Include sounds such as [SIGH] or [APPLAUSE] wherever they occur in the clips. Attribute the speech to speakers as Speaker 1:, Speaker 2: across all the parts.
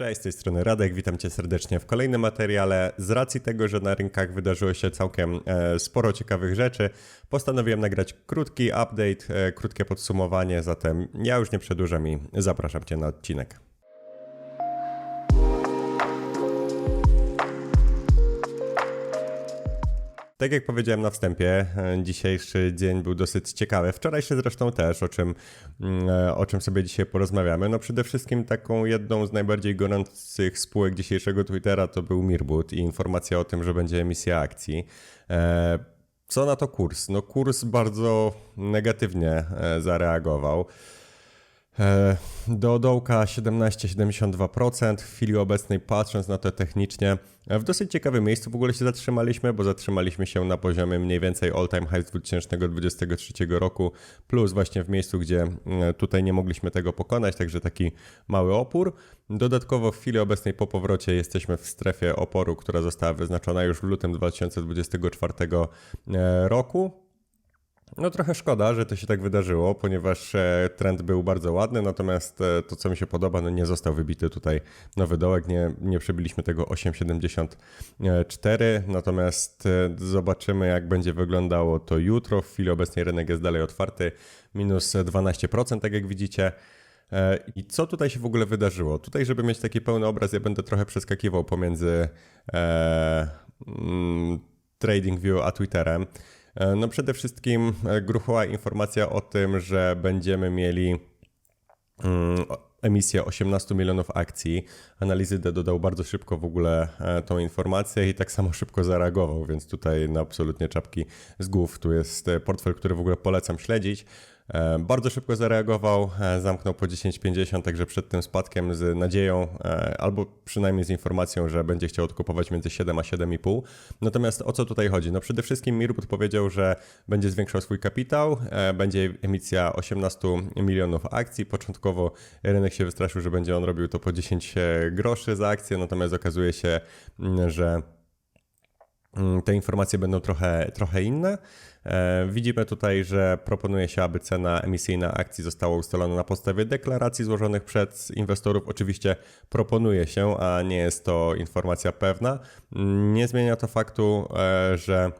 Speaker 1: Cześć, z tej strony Radek, witam Cię serdecznie w kolejnym materiale. Z racji tego, że na rynkach wydarzyło się całkiem e, sporo ciekawych rzeczy, postanowiłem nagrać krótki update, e, krótkie podsumowanie, zatem ja już nie przedłużam i zapraszam Cię na odcinek. Tak jak powiedziałem na wstępie, e, dzisiejszy dzień był dosyć ciekawy. Wczorajszy zresztą też, o czym, mm, e, o czym sobie dzisiaj porozmawiamy. No przede wszystkim taką jedną z najbardziej gorących spółek dzisiejszego Twittera to był Mirbut i informacja o tym, że będzie emisja akcji. E, Co na to kurs? No kurs bardzo negatywnie zareagował. E, do dołka 17,72%. W chwili obecnej, patrząc na to technicznie, e, w dosyć ciekawym miejscu w ogóle się zatrzymaliśmy, bo zatrzymaliśmy się na poziomie mniej więcej all-time high z 2023 roku, plus właśnie w miejscu, gdzie e, tutaj nie mogliśmy tego pokonać, także taki mały opór. Dodatkowo w chwili obecnej po powrocie jesteśmy w strefie oporu, która została wyznaczona już w lutym 2024 roku. No trochę szkoda, że to się tak wydarzyło, ponieważ e, trend był bardzo ładny, natomiast e, to, co mi się podoba, no nie został wybity tutaj nowy dołek, nie, nie przebiliśmy tego 8,74, natomiast e, zobaczymy, jak będzie wyglądało to jutro. W chwili obecnej rynek jest dalej otwarty, minus 12%, tak jak widzicie. I co tutaj się w ogóle wydarzyło? Tutaj, żeby mieć taki pełny obraz, ja będę trochę przeskakiwał pomiędzy e, mm, TradingView a Twitterem. E, no przede wszystkim e, gruchła informacja o tym, że będziemy mieli mm, emisję 18 milionów akcji. Analizy D dodał bardzo szybko w ogóle e, tą informację i tak samo szybko zareagował, więc tutaj na absolutnie czapki z głów. Tu jest portfel, który w ogóle polecam śledzić. E, bardzo szybko zareagował, e, zamknął po 10,50, także przed tym spadkiem z nadzieją, e, albo przynajmniej z informacją, że będzie chciał odkupować między 7 a 7,5. Natomiast o co tutaj chodzi? No przede wszystkim Mirbut powiedział, że będzie zwiększał swój kapitał, będzie emisja 18 milionów akcji. Początkowo rynek się wystraszył, że będzie on robił to po 10 groszy za akcję, natomiast okazuje się, że te informacje będą trochę, trochę inne. E, widzimy tutaj, że proponuje się, aby cena emisyjna akcji została ustalona na podstawie deklaracji złożonych przez inwestorów. Oczywiście proponuje się, a nie jest to informacja pewna. Nie zmienia to faktu, e, że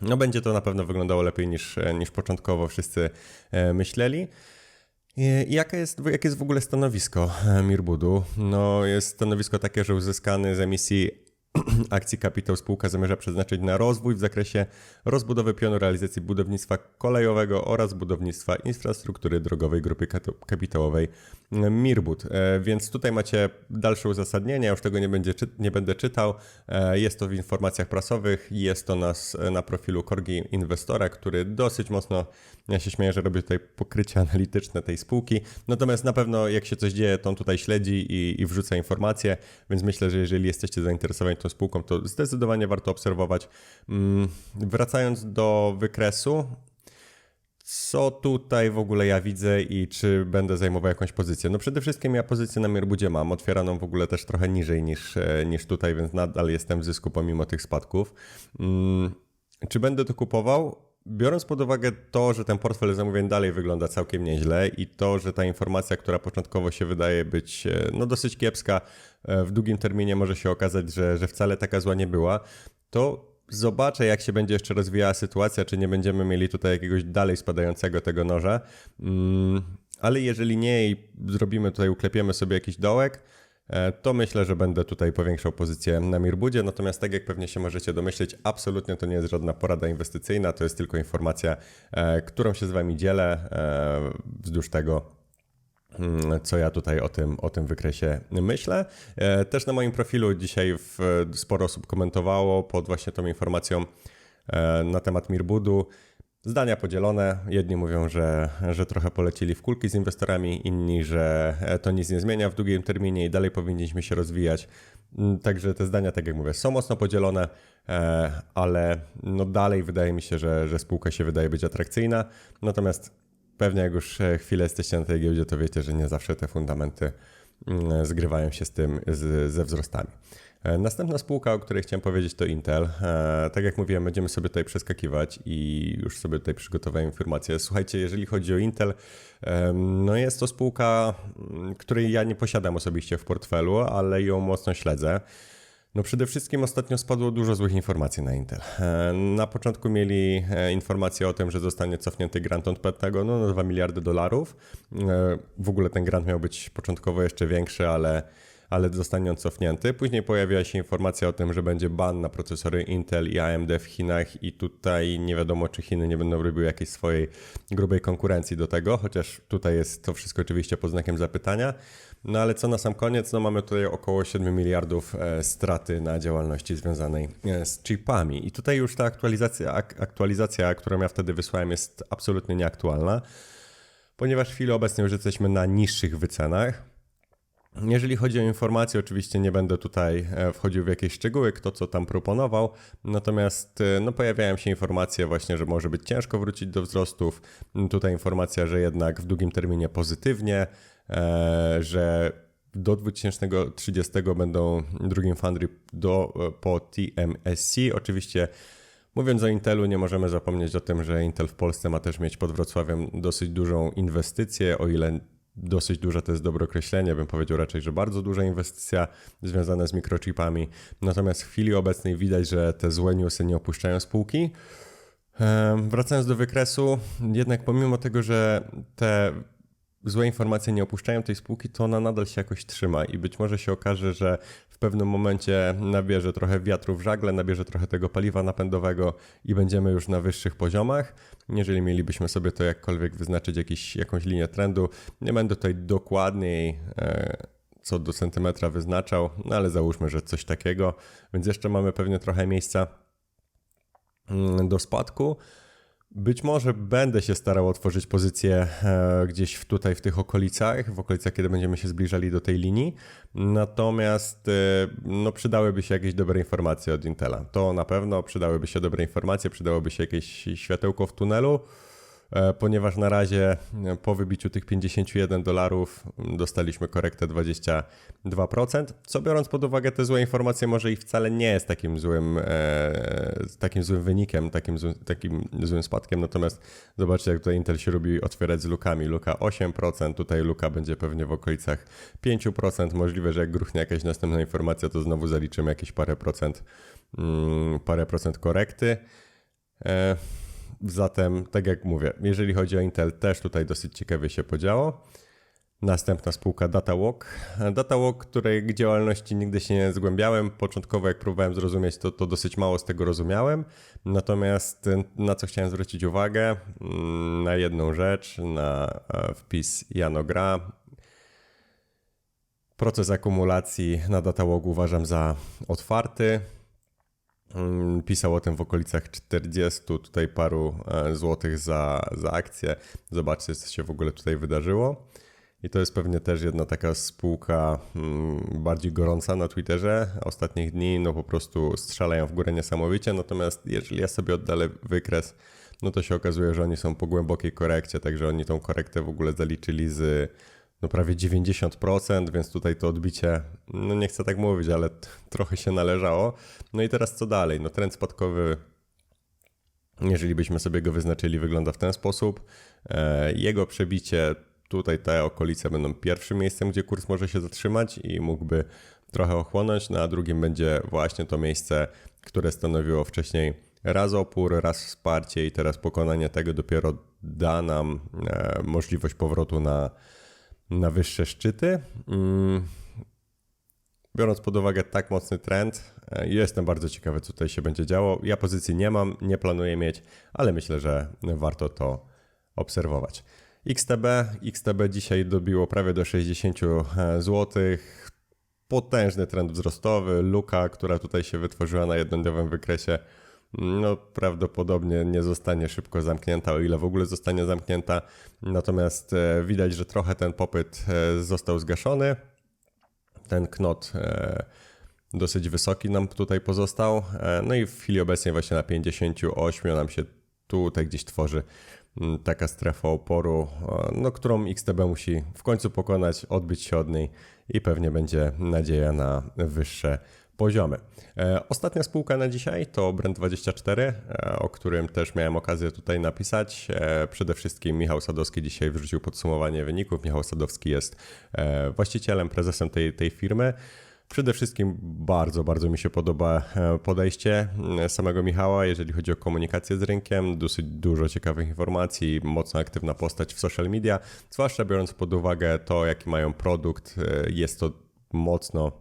Speaker 1: no będzie to na pewno wyglądało lepiej niż, niż początkowo wszyscy e, myśleli. Jaka jest, jakie jest w ogóle stanowisko Mirbudu? No, jest stanowisko takie, że uzyskany z emisji [CLEARS THROAT] akcji kapitał spółka zamierza przeznaczyć na rozwój w zakresie rozbudowy pionu realizacji budownictwa kolejowego oraz budownictwa infrastruktury drogowej grupy kapitałowej Mirbut. E, więc tutaj macie dalsze uzasadnienie, ja już tego nie, będzie, nie będę czytał. E, jest to w informacjach prasowych, jest to nas na profilu Korgi Inwestora, który dosyć mocno, ja się śmieję, że robi tutaj pokrycie analityczne tej spółki. Natomiast na pewno jak się coś dzieje, to on tutaj śledzi i, i wrzuca informacje, więc myślę, że jeżeli jesteście zainteresowani tą spółką, to zdecydowanie warto obserwować. Mm, wracając do wykresu, co tutaj w ogóle ja widzę i czy będę zajmował jakąś pozycję? No przede wszystkim ja pozycję na Mirbudzie mam, otwieraną w ogóle też trochę niżej niż, e, niż tutaj, więc nadal jestem w zysku pomimo tych spadków. Hmm, czy będę to kupował? Biorąc pod uwagę to, że ten portfel zamówień dalej wygląda całkiem nieźle i to, że ta informacja, która początkowo się wydaje być e, no, dosyć kiepska, e, w długim terminie może się okazać, że, że wcale taka zła nie była, to Zobaczę, jak się będzie jeszcze rozwijała sytuacja, czy nie będziemy mieli tutaj jakiegoś dalej spadającego tego noża. Mm, ale jeżeli nie i zrobimy tutaj, uklepiemy sobie jakiś dołek, to myślę, że będę tutaj powiększał pozycję na Mirbudzie. Natomiast tak jak pewnie się możecie domyśleć, absolutnie to nie jest żadna porada inwestycyjna, to jest tylko informacja, e, którą się z Wami dzielę e, wzdłuż tego, Mm, co ja tutaj o tym, o tym wykresie myślę. E, też na moim profilu dzisiaj sporo osób komentowało pod właśnie tą informacją e, na temat Mirbudu. Zdania podzielone. Jedni mówią, że, że trochę polecili w kulki z inwestorami, inni, że e, to nic nie zmienia w długim terminie i dalej powinniśmy się rozwijać. Mm, także te zdania, tak jak mówię, są mocno podzielone, ale no dalej wydaje mi się, że, że spółka się wydaje być atrakcyjna. Natomiast pewnie jak już e, chwilę jesteście na tej giełdzie, to wiecie, że nie zawsze te fundamenty mm, zgrywają się z tym, z, ze wzrostami. E, Następna spółka, o której chciałem powiedzieć, to Intel. E, Tak jak mówiłem, będziemy sobie tutaj przeskakiwać i już sobie tutaj przygotowałem informacje. Słuchajcie, jeżeli chodzi o Intel, no jest to spółka, m, której ja nie posiadam osobiście w portfelu, ale ją mocno śledzę. No przede wszystkim ostatnio spadło dużo złych informacji na Intel. E, Na początku mieli informację o tym, że zostanie cofnięty grant od Pentagonu na 2 miliardy dolarów. W ogóle ten grant miał być początkowo jeszcze większy, ale ale zostanie on cofnięty. Później pojawiła się informacja o tym, że będzie ban na procesory Intel i AMD w Chinach i tutaj nie wiadomo, czy Chiny nie będą robiły jakiejś swojej grubej konkurencji do tego, chociaż tutaj jest to wszystko oczywiście pod znakiem zapytania. No ale co na sam koniec, no mamy tutaj około 7 miliardów e, straty na działalności związanej e, z chipami. I tutaj już ta aktualizacja, ak- aktualizacja, którą ja wtedy wysłałem jest absolutnie nieaktualna, ponieważ w chwili obecnej już jesteśmy na niższych wycenach. Jeżeli chodzi o informacje, oczywiście nie będę tutaj e, wchodził w jakieś szczegóły, kto co tam proponował, natomiast e, no, pojawiają się informacje właśnie, że może być ciężko wrócić do wzrostów. Tutaj informacja, że jednak w długim terminie pozytywnie, e, że do 2030 będą drugim Foundry do, po TMSC. Oczywiście Mówiąc o Intelu, nie możemy zapomnieć o tym, że Intel w Polsce ma też mieć pod Wrocławiem dosyć dużą inwestycję, o ile dosyć duża to jest dobre określenie, bym powiedział raczej, że bardzo duża inwestycja związana z mikrochipami. Natomiast w chwili obecnej widać, że te złe newsy nie opuszczają spółki. Wracając do wykresu, jednak pomimo tego, że te złe informacje nie opuszczają tej spółki, to ona nadal się jakoś trzyma i być może się okaże, że w pewnym momencie nabierze trochę wiatru w żagle, nabierze trochę tego paliwa napędowego i będziemy już na wyższych poziomach. Jeżeli mielibyśmy sobie to jakkolwiek wyznaczyć jakiś, jakąś linię trendu, nie będę tutaj dokładniej e, co do centymetra wyznaczał, no ale załóżmy, że coś takiego, więc jeszcze mamy pewnie trochę miejsca mm, do spadku. Być może będę się starał otworzyć pozycję e, gdzieś tutaj w tych okolicach, w okolicach, kiedy będziemy się zbliżali do tej linii. Natomiast e, no, przydałyby się jakieś dobre informacje od Intela. To na pewno przydałyby się dobre informacje, przydałoby się jakieś światełko w tunelu, ponieważ na razie e, po wybiciu tych 51 dolarów m, dostaliśmy korektę 22%, co biorąc pod uwagę te złe informacje może i wcale nie jest takim złym, e, takim złym wynikiem, takim, złym, takim złym spadkiem, natomiast zobaczcie jak tutaj Intel się lubi otwierać z lukami, luka 8%, tutaj luka będzie pewnie w okolicach 5%, możliwe, że jak gruchnie jakaś następna informacja, to znowu zaliczymy jakieś parę procent, mm, parę procent korekty. Zatem, tak jak mówię, jeżeli chodzi o Intel, też tutaj dosyć ciekawie się podziało. Następna spółka DataWalk. DataWalk, której działalności nigdy się nie zgłębiałem. Początkowo, jak próbowałem zrozumieć, to, to dosyć mało z tego rozumiałem. Natomiast y, na co chciałem zwrócić uwagę? Mm, Na jedną rzecz, na e, wpis Janogra. Proces akumulacji na DataWalk uważam za otwarty. Mm, Pisał o tym w okolicach 40 tutaj paru e, złotych za, za akcję. Zobaczcie, co się w ogóle tutaj wydarzyło. I to jest pewnie też jedna taka spółka mm, bardziej gorąca na Twitterze. Ostatnich dni no po prostu strzelają w górę niesamowicie. Natomiast jeżeli ja sobie oddalę wykres, no to się okazuje, że oni są po głębokiej korekcie, także oni tą korektę w ogóle zaliczyli z no prawie 90%, więc tutaj to odbicie, no nie chcę tak mówić, ale trochę się należało. No i teraz co dalej? No trend spadkowy, jeżeli byśmy sobie go wyznaczyli, wygląda w ten sposób. E, Jego przebicie, tutaj te okolice będą pierwszym miejscem, gdzie kurs może się zatrzymać i mógłby trochę ochłonąć, no a drugim będzie właśnie to miejsce, które stanowiło wcześniej raz opór, raz wsparcie i teraz pokonanie tego dopiero da nam e, możliwość powrotu na, na wyższe szczyty. Mm, Biorąc pod uwagę tak mocny trend, e, jestem bardzo ciekawy, co tutaj się będzie działo. Ja pozycji nie mam, nie planuję mieć, ale myślę, że warto to obserwować. XTB, XTB dzisiaj dobiło prawie do 60 zł. Potężny trend wzrostowy, luka, która tutaj się wytworzyła na jednodniowym wykresie, no prawdopodobnie nie zostanie szybko zamknięta, o ile w ogóle zostanie zamknięta. Natomiast e, widać, że trochę ten popyt e, został zgaszony ten knot e, dosyć wysoki nam tutaj pozostał. No i w chwili obecnej właśnie na 58 nam się tutaj gdzieś tworzy taka strefa oporu, e, no, którą XTB musi w końcu pokonać, odbyć się od niej i pewnie będzie nadzieja na wyższe poziomy. E, Ostatnia spółka na dzisiaj to Brand24, e, o którym też miałem okazję tutaj napisać. Przede wszystkim Michał Sadowski dzisiaj wrzucił podsumowanie wyników. Michał Sadowski jest właścicielem, prezesem tej, tej firmy. Przede wszystkim bardzo, bardzo mi się podoba e, podejście e, samego Michała, jeżeli chodzi o komunikację z rynkiem. Dosyć dużo ciekawych informacji, mocno aktywna postać w social media, zwłaszcza biorąc pod uwagę to, jaki mają produkt. e, Jest to mocno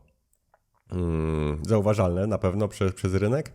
Speaker 1: mm, zauważalne na pewno przez, przez rynek.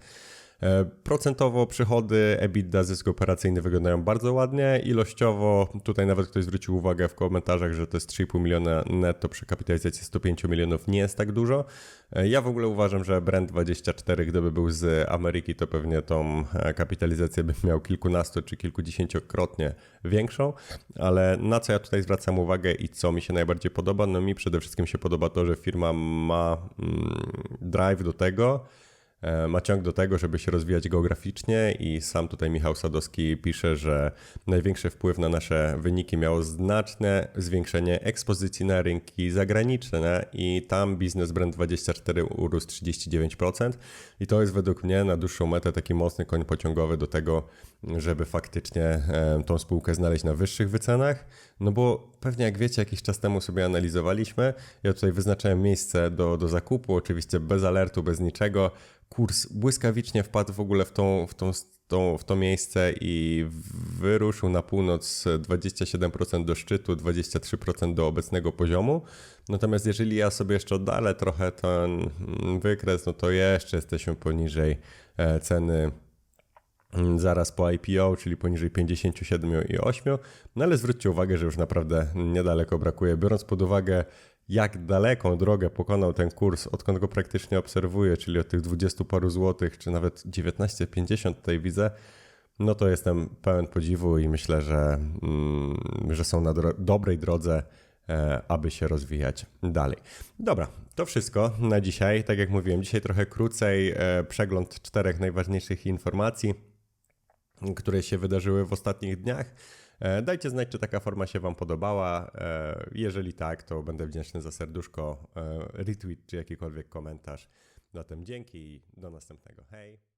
Speaker 1: E, Procentowo przychody, EBITDA, zysk operacyjny wyglądają bardzo ładnie. Ilościowo, tutaj nawet ktoś zwrócił uwagę w komentarzach, że to jest 3,5 miliona netto przy kapitalizacji 105 milionów, nie jest tak dużo. E, Ja w ogóle uważam, że Brand24, gdyby był z Ameryki, to pewnie tą e, kapitalizację by miał kilkunasto czy kilkudziesięciokrotnie większą, ale na co ja tutaj zwracam uwagę i co mi się najbardziej podoba? No mi przede wszystkim się podoba to, że firma ma mm, drive do tego, ma ciąg do tego, żeby się rozwijać geograficznie i sam tutaj Michał Sadowski pisze, że największy wpływ na nasze wyniki miało znaczne zwiększenie ekspozycji na rynki zagraniczne i tam biznes Brand24 urósł 39% i to jest według mnie na dłuższą metę taki mocny koń pociągowy do tego, żeby faktycznie e, tą spółkę znaleźć na wyższych wycenach, no bo pewnie jak wiecie, jakiś czas temu sobie analizowaliśmy, ja tutaj wyznaczałem miejsce do, do zakupu, oczywiście bez alertu, bez niczego, kurs błyskawicznie wpadł w ogóle w, tą, w, tą, tą, w to miejsce i wyruszył na północ 27% do szczytu, 23% do obecnego poziomu. Natomiast jeżeli ja sobie jeszcze oddalę trochę ten wykres, no to jeszcze jesteśmy poniżej e, ceny mm, zaraz po IPO, czyli poniżej 57,8. No ale zwróćcie uwagę, że już naprawdę niedaleko brakuje, biorąc pod uwagę jak daleką drogę pokonał ten kurs, odkąd go praktycznie obserwuję, czyli od tych 20 paru złotych, czy nawet 19,50 tutaj widzę, no to jestem pełen podziwu i myślę, że, mm, że są na dro- dobrej drodze, e, aby się rozwijać dalej. Dobra, to wszystko na dzisiaj. Tak jak mówiłem, dzisiaj trochę krócej e, przegląd czterech najważniejszych informacji, które się wydarzyły w ostatnich dniach. E, Dajcie znać, czy taka forma się Wam podobała. E, Jeżeli tak, to będę wdzięczny za serduszko, e, retweet czy jakikolwiek komentarz. Zatem dzięki i do następnego. Hej!